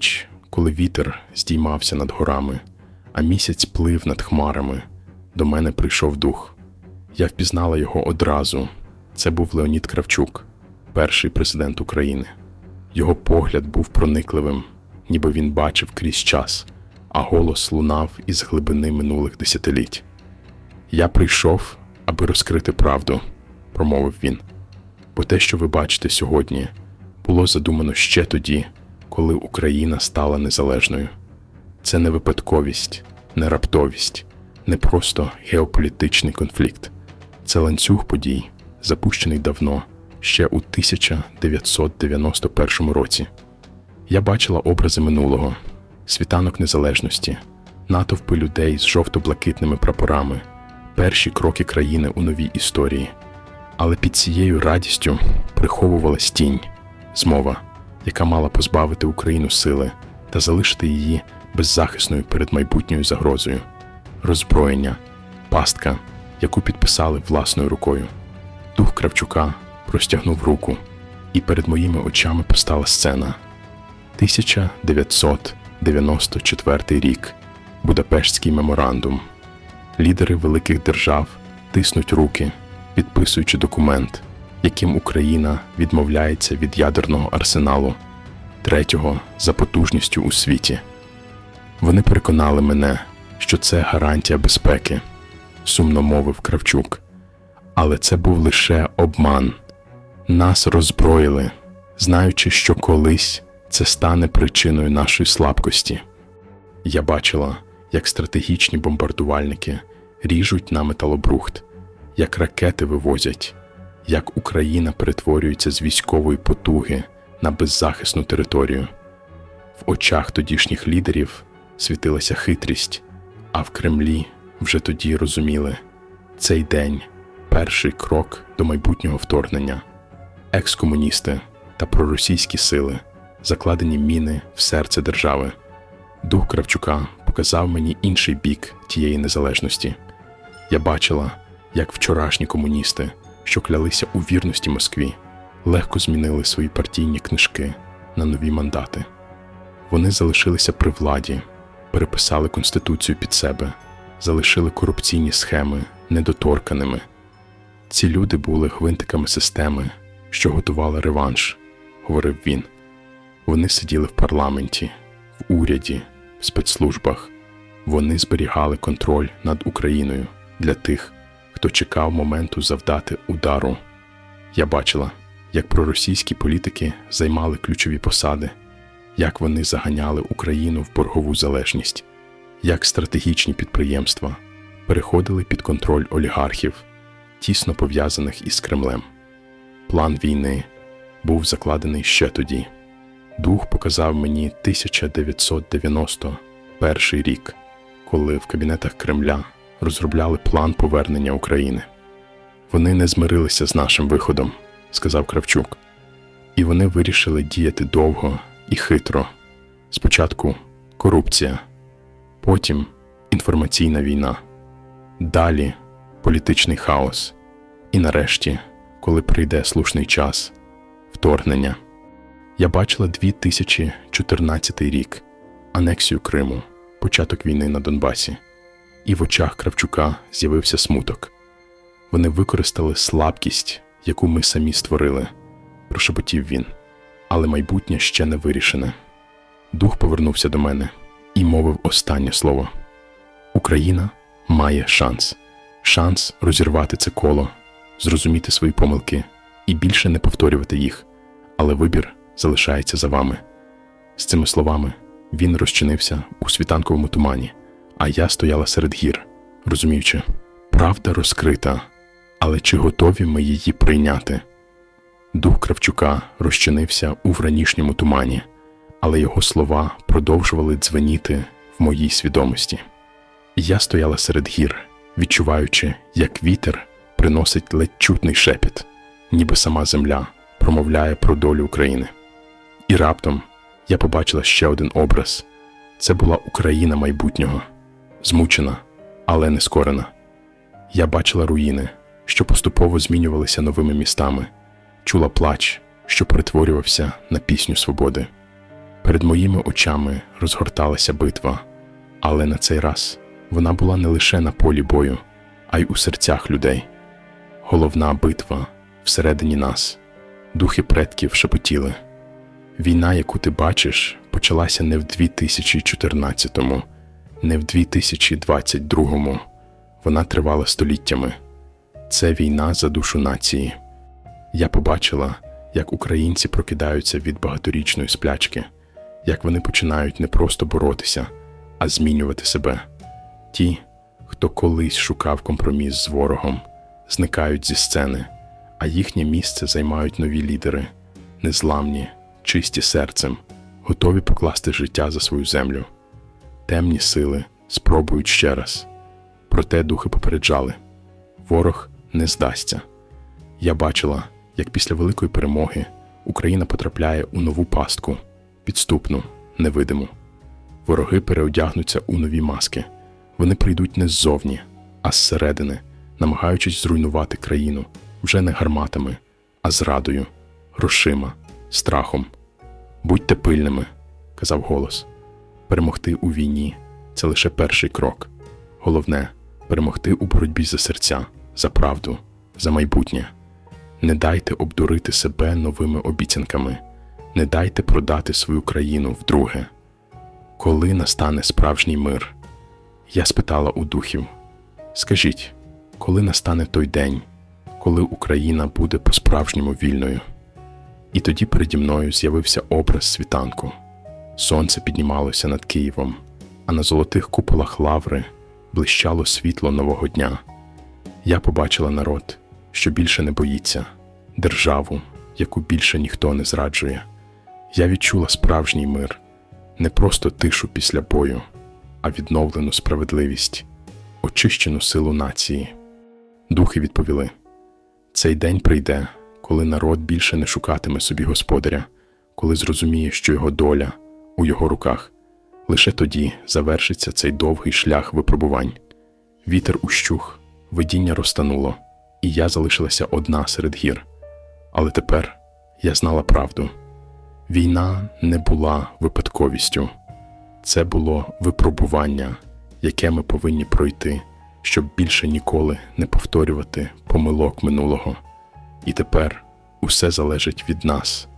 ніч, коли вітер здіймався над горами, а місяць плив над хмарами, до мене прийшов дух. Я впізнала його одразу. Це був Леонід Кравчук, перший президент України. Його погляд був проникливим, ніби він бачив крізь час, а голос лунав із глибини минулих десятиліть. Я прийшов, аби розкрити правду, промовив він. Бо те, що ви бачите сьогодні, було задумано ще тоді, коли Україна стала незалежною. Це не випадковість, не раптовість, не просто геополітичний конфлікт. Це ланцюг подій, запущений давно, ще у 1991 році. Я бачила образи минулого, світанок незалежності, натовпи людей з жовто-блакитними прапорами, перші кроки країни у новій історії. Але під цією радістю приховувалась тінь, змова, яка мала позбавити Україну сили та залишити її беззахисною перед майбутньою загрозою, роззброєння, пастка, яку підписали власною рукою. Дух Кравчука простягнув руку, і перед моїми очами постала сцена. 1994 рік. Будапештський меморандум. Лідери великих держав тиснуть руки, підписуючи документ, яким Україна відмовляється від ядерного арсеналу, третього за потужністю у світі. Вони переконали мене, що це гарантія безпеки, сумно мовив Кравчук. Але це був лише обман. Нас роззброїли, знаючи, що колись це стане причиною нашої слабкості. Я бачила, як стратегічні бомбардувальники ріжуть на металобрухт, як ракети вивозять, як Україна перетворюється з військової потуги на беззахисну територію. В очах тодішніх лідерів світилася хитрість, а в Кремлі вже тоді розуміли цей день перший крок до майбутнього вторгнення. Екскомуністи та проросійські сили, закладені міни в серце держави. Дух Кравчука показав мені інший бік тієї незалежності. Я бачила, як вчорашні комуністи, що клялися у вірності Москві, легко змінили свої партійні книжки на нові мандати. Вони залишилися при владі, переписали конституцію під себе, залишили корупційні схеми недоторканими. Ці люди були гвинтиками системи, що готували реванш, говорив він. Вони сиділи в парламенті, в уряді, в спецслужбах. Вони зберігали контроль над Україною для тих, хто чекав моменту завдати удару. Я бачила, як проросійські політики займали ключові посади, як вони заганяли Україну в боргову залежність, як стратегічні підприємства переходили під контроль олігархів, тісно пов'язаних із Кремлем. План війни був закладений ще тоді. Дух показав мені 1991 рік, коли в кабінетах Кремля розробляли план повернення України. Вони не змирилися з нашим виходом, сказав Кравчук, і вони вирішили діяти довго і хитро. Спочатку корупція, потім інформаційна війна, далі політичний хаос, і нарешті, коли прийде слушний час, вторгнення. Я бачила 2014 рік, анексію Криму, початок війни на Донбасі, і в очах Кравчука з'явився смуток. Вони використали слабкість, яку ми самі створили, прошепотів він, але майбутнє ще не вирішене. Дух повернувся до мене і мовив останнє слово: Україна має шанс, шанс розірвати це коло, зрозуміти свої помилки і більше не повторювати їх, але вибір залишається за вами. З цими словами він розчинився у світанковому тумані, а я стояла серед гір, розуміючи, правда розкрита, але чи готові ми її прийняти? Дух Кравчука розчинився у вранішньому тумані, але його слова продовжували дзвеніти в моїй свідомості. Я стояла серед гір, відчуваючи, як вітер приносить ледь чутний шепіт, ніби сама земля промовляє про долю України. І раптом я побачила ще один образ це була Україна майбутнього, змучена, але не скорена. Я бачила руїни, що поступово змінювалися новими містами, чула плач, що перетворювався на пісню свободи. Перед моїми очами розгорталася битва, але на цей раз вона була не лише на полі бою, а й у серцях людей. Головна битва всередині нас. Духи предків шепотіли. Війна, яку ти бачиш, почалася не в 2014-му, не в 2022-му. Вона тривала століттями. Це війна за душу нації. Я побачила, як українці прокидаються від багаторічної сплячки, як вони починають не просто боротися, а змінювати себе. Ті, хто колись шукав компроміс з ворогом, зникають зі сцени, а їхнє місце займають нові лідери, незламні, чисті серцем, готові покласти життя за свою землю. Темні сили спробують ще раз. Проте духи попереджали ворог не здасться. Я бачила, як після великої перемоги Україна потрапляє у нову пастку, підступну, невидиму. Вороги переодягнуться у нові маски. Вони прийдуть не ззовні, а зсередини, намагаючись зруйнувати країну вже не гарматами, а зрадою, грошима, страхом. Будьте пильними, казав голос. Перемогти у війні це лише перший крок. Головне перемогти у боротьбі за серця, за правду, за майбутнє. Не дайте обдурити себе новими обіцянками, не дайте продати свою країну вдруге. Коли настане справжній мир? Я спитала у духів: Скажіть, коли настане той день, коли Україна буде по-справжньому вільною? І тоді переді мною з'явився образ світанку. Сонце піднімалося над Києвом, а на золотих куполах лаври блищало світло нового дня. Я побачила народ, що більше не боїться, державу, яку більше ніхто не зраджує. Я відчула справжній мир, не просто тишу після бою, а відновлену справедливість, очищену силу нації. Духи відповіли: цей день прийде, коли народ більше не шукатиме собі господаря, коли зрозуміє, що його доля у його руках. Лише тоді завершиться цей довгий шлях випробувань. Вітер ущух, видіння розтануло, і я залишилася одна серед гір. Але тепер я знала правду. Війна не була випадковістю, це було випробування, яке ми повинні пройти, щоб більше ніколи не повторювати помилок минулого. І тепер усе залежить від нас